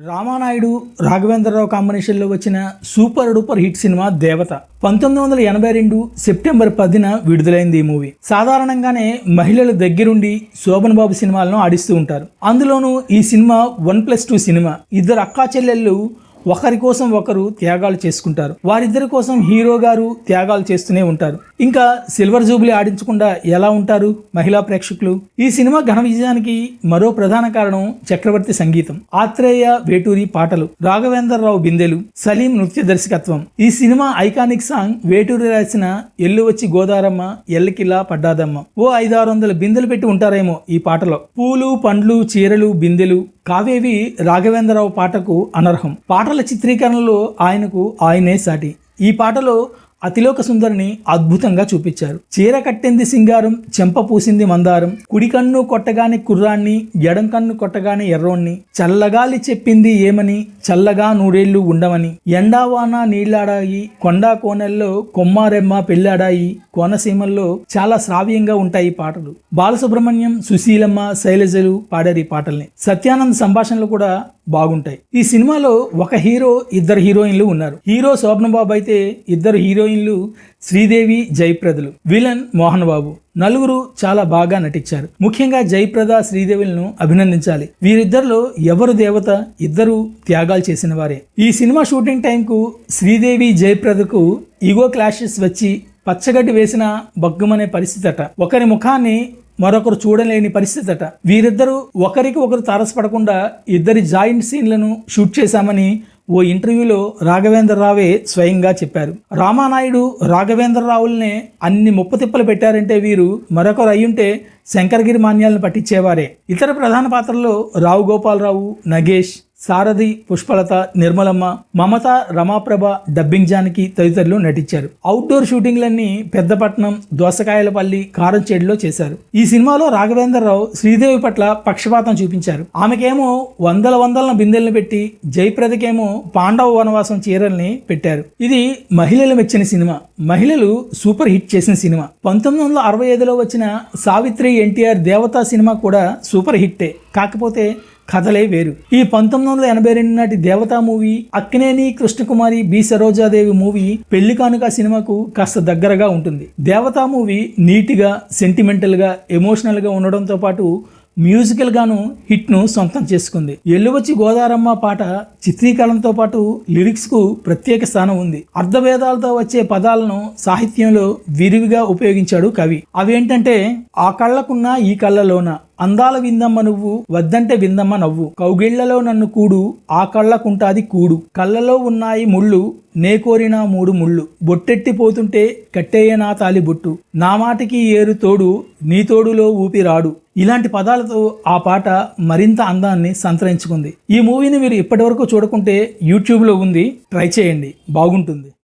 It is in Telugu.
రామానాయుడు రాఘవేంద్రరావు కాంబినేషన్లో వచ్చిన సూపర్ డూపర్ హిట్ సినిమా దేవత. పంతొమ్మిది వందల ఎనభై రెండు సెప్టెంబర్ పదిన విడుదలైంది ఈ మూవీ. సాధారణంగానే మహిళల దగ్గరుండి శోభన్ బాబు సినిమాలను ఆడిస్తూ ఉంటారు. అందులోనూ ఈ cinema one plus two cinema. ఇద్దరు అక్కా చెల్లెళ్ళు ఒకరి కోసం ఒకరు త్యాగాలు చేసుకుంటారు. వారిద్దరి కోసం హీరో గారు త్యాగాలు చేస్తూనే ఉంటారు. ఇంకా సిల్వర్ జూబులీ ఆడించకుండా ఎలా ఉంటారు మహిళా ప్రేక్షకులు? ఈ సినిమా ఘన విజయానికి మరో ప్రధాన కారణం చక్రవర్తి సంగీతం. ఆత్రేయ వేటూరి పాటలు. రాఘవేంద్రరావు బిందెలు. సలీం నృత్య దర్శకత్వం. ఈ సినిమా ఐకానిక్ సాంగ్ వేటూరి రాసిన ఎల్లు వచ్చి గోదారమ్మ ఎల్లకిలా పడ్డాదమ్మ. ఓ ఐదారు వందల బిందెలు పెట్టి ఉంటారేమో ఈ పాటలో. పూలు పండ్లు చీరలు బిందెలు కావేవి రాఘవేంద్రరావు పాటకు అనర్హం. పాటల చిత్రీకరణలో ఆయనకు ఆయనే సాటి. ఈ పాటలో అతిలోక సుందరిని అద్భుతంగా చూపించారు. చీర కట్టింది సింగారం చెంప పూసింది మందారం కుడి కన్ను కొట్టగానే కుర్రాన్ని ఎడం కన్ను కొట్టగానే ఎర్రోణ్ణి చల్లగాలి చెప్పింది ఏమని చల్లగా నూరేళ్ళు ఉండమని ఎండావాన నీళ్ళాడాయి కొండా కోనెల్లో కొమ్మారెమ్మ పెళ్ళాడాయి కోనసీమల్లో చాలా శ్రావ్యంగా ఉంటాయి పాటలు. బాలసుబ్రహ్మణ్యం సుశీలమ్మ శైలజలు పాడారు ఈ పాటల్ని. సత్యానంద్ సంభాషణలు కూడా బాగుంటాయి. ఈ సినిమాలో ఒక హీరో ఇద్దరు హీరోయిన్లు ఉన్నారు. హీరో శోభనబాబు అయితే ఇద్దరు హీరోయిన్లు శ్రీదేవి జయప్రదలు. విలన్ మోహన్ బాబు నలుగురు చాలా బాగా నటించారు. ముఖ్యంగా జయప్రద శ్రీదేవులను అభినందించాలి. వీరిద్దరిలో ఎవరు దేవత? ఇద్దరు త్యాగాలు చేసిన వారే. ఈ సినిమా షూటింగ్ టైంకు శ్రీదేవి జయప్రదకు ఈగో క్లాషెస్ వచ్చి పచ్చగడ్డి వేసిన బగ్గుమనే పరిస్థితి అట ఒకరి ముఖాన్ని మరొకరు చూడలేని పరిస్థితి అట వీరిద్దరూ ఒకరికి ఒకరు తారసపడకుండా ఇద్దరి జాయింట్ సీన్లను షూట్ చేశామని ఓ ఇంటర్వ్యూలో రాఘవేంద్రరావే స్వయంగా చెప్పారు. రామానాయుడు రాఘవేంద్రరావులనే అన్ని ముప్పతిప్పలు పెట్టారంటే వీరు మరొకరు అయ్యుంటే శంకరగిరి మాన్యాలను పట్టించేవారే. ఇతర ప్రధాన పాత్రల్లో రావు గోపాలరావు నగేష్ సారథి పుష్పలత నిర్మలమ్మ మమత రమాప్రభ డబ్బింగ్ జానకి తదితరులు నటించారు. అవుట్డోర్ షూటింగ్లన్నీ పెద్దపట్నం దోసకాయలపల్లి కారంచేడులో చేశారు. ఈ సినిమాలో రాఘవేంద్రరావు శ్రీదేవి పట్ల పక్షపాతం చూపించారు. ఆమెకేమో వందల వందల బిందెలను పెట్టి జయప్రదకేమో పాండవ వనవాసం చీరల్ని పెట్టారు. ఇది మహిళలు మెచ్చిన సినిమా. మహిళలు సూపర్ హిట్ చేసిన సినిమా. పంతొమ్మిది వందల అరవై ఐదులో వచ్చిన సావిత్రి ఎన్టీఆర్ దేవతా సినిమా కూడా సూపర్ హిట్టే. కాకపోతే కథలే వేరు. ఈ పంతొమ్మిది వందల ఎనభై రెండు నాటి Devatha movie Akkineni Krishna Kumari B. Saroja Devi movie Pelli Kanuka సినిమాకు కాస్త దగ్గరగా ఉంటుంది. దేవతా మూవీ నీట్గా సెంటిమెంటల్గా ఎమోషనల్గా ఉండడంతో పాటు మ్యూజికల్గాను హిట్ను సొంతం చేసుకుంది. ఎల్లువచ్చి గోదారమ్మ పాట చిత్రీకరణతో పాటు లిరిక్స్కు ప్రత్యేక స్థానం ఉంది. అర్ధభేదాలతో వచ్చే పదాలను సాహిత్యంలో విరివిగా ఉపయోగించాడు కవి. అవేంటంటే ఆ కళ్ళకున్న ఈ కళ్ళలోన అందాల విందమ్మ నువ్వు వద్దంటే విందమ్మ నవ్వు. కౌగిళ్ళలో నన్ను కూడు ఆ కళ్ళకుంటాది కూడు. కళ్ళలో ఉన్నాయి ముళ్ళు నే కోరిన మూడు ముళ్ళు. బొట్టెట్టి పోతుంటే కట్టేయ నా తాలి బొట్టు నా మాటికి ఏరు తోడు నీ తోడులో ఊపిరాడు. ఇలాంటి పదాలతో ఆ పాట మరింత అందాన్ని సంతరించుకుంది. ఈ మూవీని మీరు ఇప్పటివరకు చూడకుంటే యూట్యూబ్లో ఉంది ట్రై చేయండి. బాగుంటుంది.